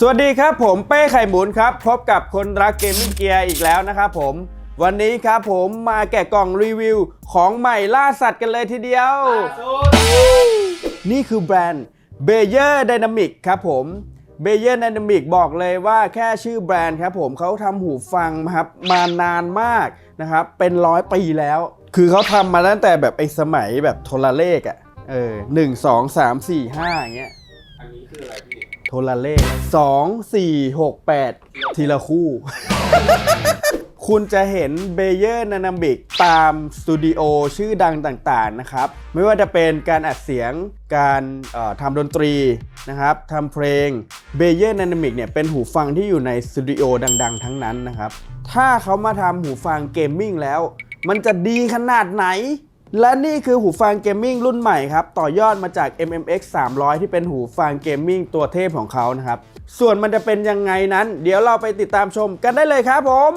สวัสดีครับผมเป้ไข่หมุนครับ พบกับคนรักเกมมิ่งเกียร์อีกแล้วนะครับผม วันนี้ครับผมมาแกะกล่องรีวิวของใหม่ล่าสัตว์กันเลยทีเดียว นี่คือแบรนด์ b a y e r Dynamic ครับผม b a y e r Dynamic บอกเลยว่าแค่ชื่อแบรนด์ครับผมเขาทำหูฟังครับมานานมากนะครับ เป็นร้อยปีแล้ว คือเขาทำมาตั้งแต่แบบไอ้สมัยแบบโทรเลขอะ่ะเออหนึ่งสองสามสี่ห้าอย่างเงี้ยอันนี้คืออะไรพี่ โทรเลขสองสี่หกแปดทีละคู่ คุณจะเห็นเบเยอร์นานาบิกตามสตูดิโอชื่อดังต่างๆนะครับ ไม่ว่าจะเป็นการอัดเสียงการทำดนตรีนะครับทำเพลงเบเยอร์นานาบิกเนี่ยเป็นหูฟังที่อยู่ในสตูดิโอดังๆ ทั้งนั้นนะครับ ถ้าเขามาทำหูฟังเกมมิ่งแล้ว มันจะดีขนาดไหน และนี่คือหูฟังเกมมิ่งรุ่นใหม่ครับ ต่อยอดมาจาก MMX 300 ที่เป็นหูฟังเกมมิ่งตัวเทพของเขานะครับ ส่วนมันจะเป็นยังไงนั้น เดี๋ยวเราไปติดตามชมกันได้เลยครับผม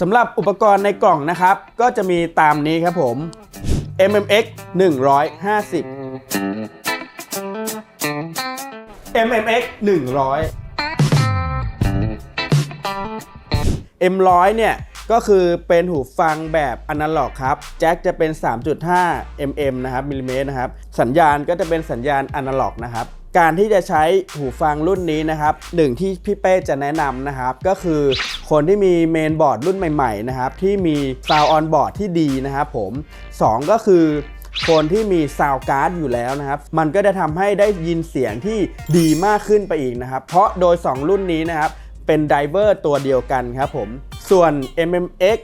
สำหรับอุปกรณ์ในกล่องนะครับ ก็จะมีตามนี้ครับผม MMX 150 MMX 100 M100 เนี่ยก็คือเป็นหูฟังแบบอนาล็อกครับ แจ็คจะเป็น 3.5 mm นะครับมิลลิเมตรนะครับ สัญญาณก็จะเป็นสัญญาณอนาล็อกนะครับ การที่จะใช้หูฟังรุ่นนี้นะครับหนึ่งที่พี่เป้จะแนะนำนะครับ ก็คือคนที่มีเมนบอร์ดรุ่นใหม่ๆนะครับที่มีซาวออนบอร์ดที่ดีนะครับผม 2 ก็คือคนที่มีซาวการ์ดอยู่แล้วนะครับ มันก็จะทำให้ได้ยินเสียงที่ดีมากขึ้นไปอีกนะครับ เพราะโดย 2 รุ่นนี้นะครับเป็นไดเวอร์ตัวเดียวกันครับผม ส่วน MMX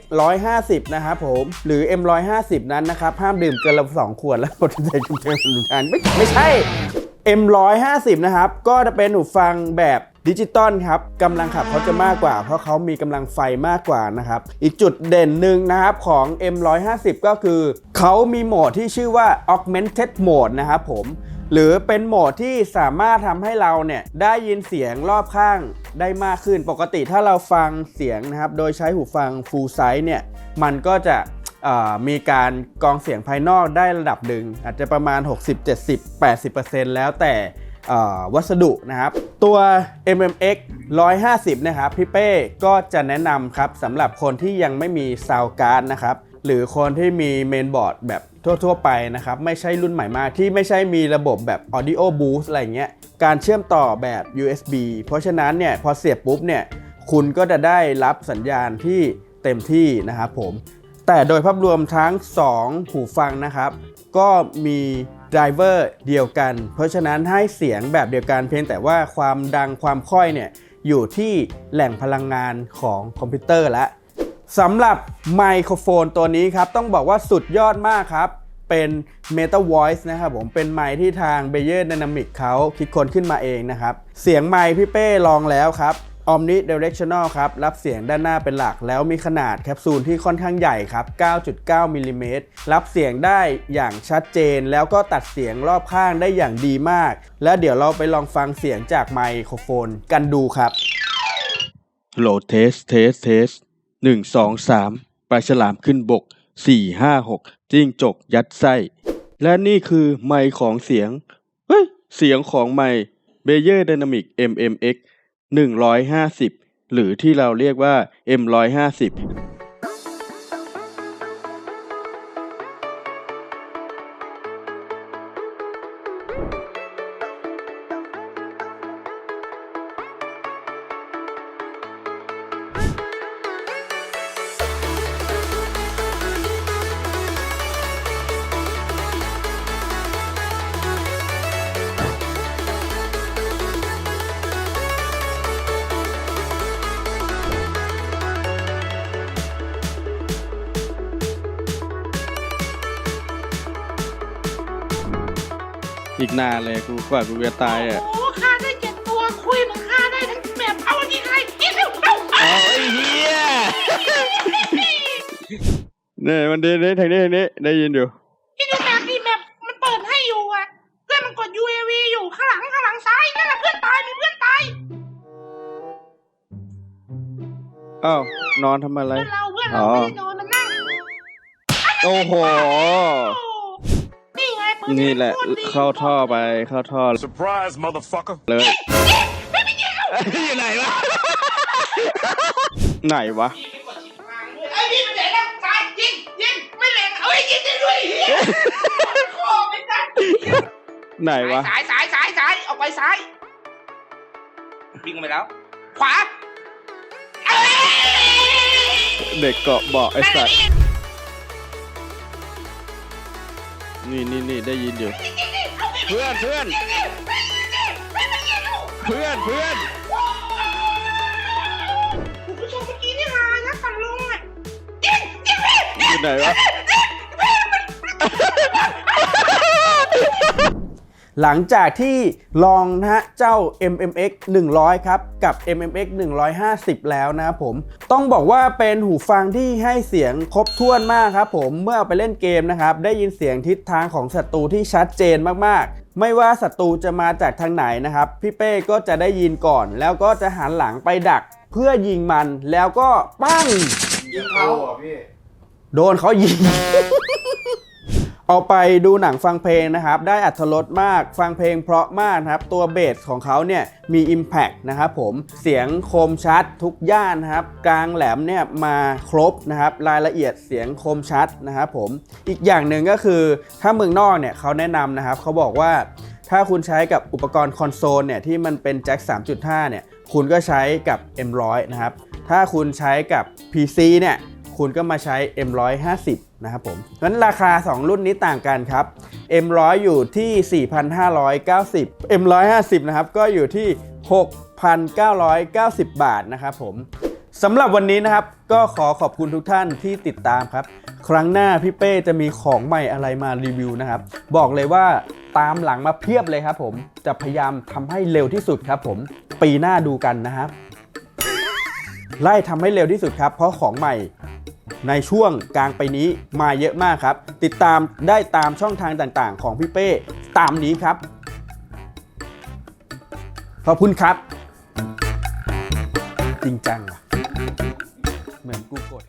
150 นะครับผม หรือ M150 นั้นนะครับ ห้ามดื่มเกินละสองขวดแล้วหมดใจจุดเชิงหลุดานไม่ไม่ใช่ M150 นะครับ ก็จะเป็นหูฟังแบบดิจิตอลครับกำลังขับเขาจะมากกว่า เพราะเขามีกำลังไฟมากกว่านะครับ อีกจุดเด่นหนึ่งนะครับของ M150 ก็คือ เขามีโหมดที่ชื่อว่า augmented mode นะครับผมหรือเป็นโหมดที่สามารถทำให้เราเนี่ยได้ยินเสียงรอบข้างได้มากขึ้นปกติถ้าเราฟังเสียงนะครับ โดยใช้หูฟัง full size เนี่ย มันก็จะ มีการกองเสียงภายนอกได้ระดับหนึ่งอาจจะประมาณ 60 70 80%แล้วแต่เอ่อวัสดุนะครับ ตัว MMX 150 นะครับพี่เป้ก็จะแนะนำครับสำหรับคนที่ยังไม่มีซาวการ์ดนะครับ หรือคนที่มีเมนบอร์ดแบบทั่ว ๆ ไปนะครับ ไม่ใช่รุ่นใหม่มากที่ไม่ใช่มีระบบแบบ Audio Boost อะไรเงี้ย การเชื่อมต่อแบบ USB เพราะฉะนั้นเนี่ยพอเสียบปุ๊บเนี่ย คุณก็จะได้รับสัญญาณที่เต็มที่นะครับผม แต่โดยภาพรวมทั้ง 2 หูฟังนะครับ ก็มีไดรเวอร์เดียวกัน เพราะฉะนั้นให้เสียงแบบเดียวกันเพียงแต่ว่าความดังความค่อยเนี่ยอยู่ที่แหล่งพลังงานของคอมพิวเตอร์ละสำหรับไมโครโฟนตัวนี้ครับ ต้องบอกว่าสุดยอดมากครับ เป็น Meta Voice นะครับผมเป็นไมค์ที่ทาง b a y e r Dynamic เขาคิดค้นขึ้นมาเองนะครับ เสียงไมค์พี่เป้ลองแล้วครับ Omnidirectional ครับ รับเสียงด้านหน้าเป็นหลัก แล้วมีขนาดแคปซูลที่ค่อนข้างใหญ่ครับ 9.9มิลลิเมตรรับเสียงได้อย่างชัดเจน แล้วก็ตัดเสียงรอบข้างได้อย่างดีมาก แล้วเดี๋ยวเราไปลองฟังเสียงจากไมโครโฟนกันดูครับโหลดเทสเทสเทสหนึ่งสองสามปลาฉลามขึ้นบกสี่ห้าหกจิ้งจกยัดไส้ และนี่คือไมค์ของเสียง เฮ้ย เสียงของไมค์ Beyer Dynamic MMX 150 หรือที่เราเรียกว่า M150 อีกนานเลยกูกว่ากูจะตายอะ โอ้ฆ่าได้เจ็ดตัวคุยเหมือนฆ่าได้ทั้งแบบเอาอันนี้ใครกินเร็วเอาเอาอ๋อไอ้เหี้ยเนี่ยมันเดินได้ทางนี้ทางนี้ได้ยินอยู่ ที่ดูแบบดีแบบมันเปิดให้อยู่อะเพื่อนมันกด UAV อยู่ข้างหลังข้างหลังซ้ายนั่นแหละเพื่อนตายมีเพื่อนตายอ้าวนอนทำอะไร เพื่อนเราเพื่อนเราอ๋อไม่ได้นอนมันนั่งโอ้โห โอ้ นี่ไงปืนนี่แหละโคตรดีเข้าท่อไปเข้าท่อ Surprise, motherfucker. เลยไม่ไม่ยิงเอาอยู่ไหนวะ ไหนวะ ไอ้นี่มันไหนแล้วซ้ายยิงยิงไม่แรงเอาไอ้ยิงได้ด้วยเฮียโคตรไม่ได้ไหนวะ สายสายสายสายออกไปซ้ายวิ่งไปแล้ว ขวาเอ้ยเด็กเกาะเบาะไอ้นั่นสัแหละตว์ นี่ นี่นี่นี่ได้ยินอยู่ เพื่อนเพื่อนเพื่อนเพื่อนคุณผู้ชมเมื่อกี้นี่มานะฝั่งลงอะยิงยิงเลยอยู่ไหนวะ หลังจากที่ลองนะฮะเจ้า MMX 100 ครับ กับ MMX 150 แล้วนะครับผม ต้องบอกว่าเป็นหูฟังที่ให้เสียงครบถ้วนมากครับผมเมื่อเอาไปเล่นเกมนะครับ ได้ยินเสียงทิศทางของศัตรูที่ชัดเจนมากๆไม่ว่าศัตรูจะมาจากทางไหนนะครับ พี่เป้ก็จะได้ยินก่อน แล้วก็จะหันหลังไปดัก เพื่อยิงมันแล้วก็ปั้งยิงเขาอะพี่โดนเขายิง เอาไปดูหนังฟังเพลงนะครับ ได้อัธรสมากฟังเพลงเพราะมากนะครับ ตัวเบสของเขาเนี่ยมี Impact นะครับผมเสียงคมชัดทุกย่านนะครับ กลางแหลมเนี่ยมาครบนะครับ รายละเอียดเสียงคมชัดนะครับผมอีกอย่างหนึ่งก็คือถ้าเมืองนอกเนี่ยเขาแนะนำนะครับเขาบอกว่าถ้าคุณใช้กับอุปกรณ์คอนโซลเนี่ยที่มันเป็นแจ็ค3.5 เนี่ยคุณก็ใช้กับ M100 นะครับ ถ้าคุณใช้กับ PC เนี่ยคุณก็มาใช้ M150 นะครับผมงั้นราคา 2 รุ่นนี้ต่างกันครับ M100 อยู่ที่ 4,590 M150 นะครับก็อยู่ที่ 6,990 บาทนะครับผมสำหรับวันนี้นะครับก็ขอขอบคุณทุกท่านที่ติดตามครับ ครั้งหน้าพี่เป้จะมีของใหม่อะไรมารีวิวนะครับ บอกเลยว่าตามหลังมาเพียบเลยครับผมจะพยายามทำให้เร็วที่สุดครับผมปีหน้าดูกันนะครับไล่ทำให้เร็วที่สุดครับ เพราะของใหม่ ในช่วงกลางไปนี้มาเยอะมากครับ ติดตามได้ตามช่องทางต่างๆ ของพี่เป้ตามนี้ครับ ขอบคุณครับ จริงจังว่ะเหมือนกูกด